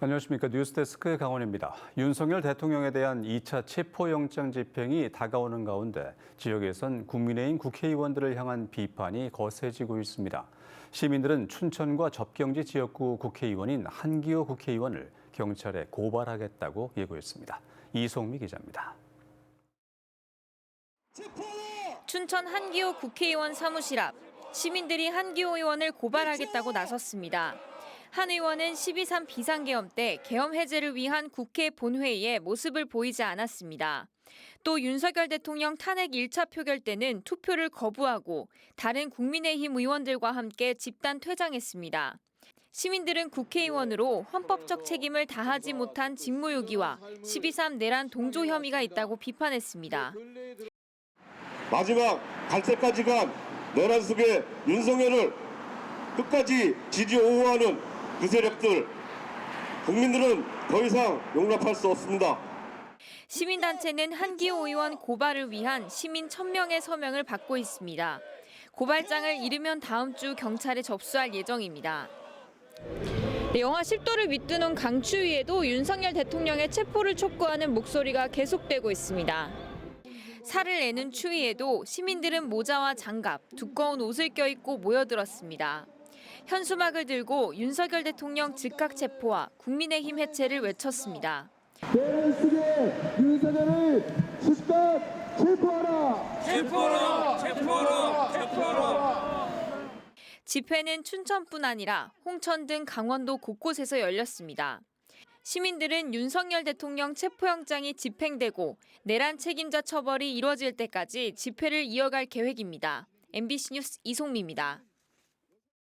안녕하십니까 뉴스데스크 강원입니다. 윤석열 대통령에 대한 2차 체포영장 집행이 다가오는 가운데 지역에선 국민의힘 국회의원들을 향한 비판이 거세지고 있습니다. 시민들은 춘천과 접경지 지역구 국회의원인 한기호 국회의원을 경찰에 고발하겠다고 예고했습니다. 이송미 기자입니다. 춘천 한기호 국회의원 사무실 앞 시민들이 한기호 의원을 고발하겠다고 나섰습니다. 한 의원은 12.3 비상계엄 때 계엄 해제를 위한 국회 본회의에 모습을 보이지 않았습니다. 또 윤석열 대통령 탄핵 1차 표결 때는 투표를 거부하고 다른 국민의힘 의원들과 함께 집단 퇴장했습니다. 시민들은 국회의원으로 헌법적 책임을 다하지 못한 직무유기와 12.3 내란 동조 혐의가 있다고 비판했습니다. 마지막 갈 때까지 간 내란 속에 윤석열을 끝까지 지지 옹호하는 그 세력들 국민들은 더 이상 용납할 수 없습니다. 시민단체는 한기호 의원 고발을 위한 시민 1000명의 서명을 받고 있습니다. 고발장을 이르면 다음 주 경찰에 접수할 예정입니다. 네, 영하 10도를 밑드는 강추위에도 윤석열 대통령의 체포를 촉구하는 목소리가 계속되고 있습니다. 살을 내는 추위에도 시민들은 모자와 장갑, 두꺼운 옷을 껴입고 모여들었습니다. 현수막을 들고 윤석열 대통령 즉각 체포와 국민의힘 해체를 외쳤습니다. 윤석열을 즉각 체포하라! 집회는 춘천뿐 아니라 홍천 등 강원도 곳곳에서 열렸습니다. 시민들은 윤석열 대통령 체포영장이 집행되고 내란 책임자 처벌이 이뤄질 때까지 집회를 이어갈 계획입니다. MBC 뉴스 이송미입니다.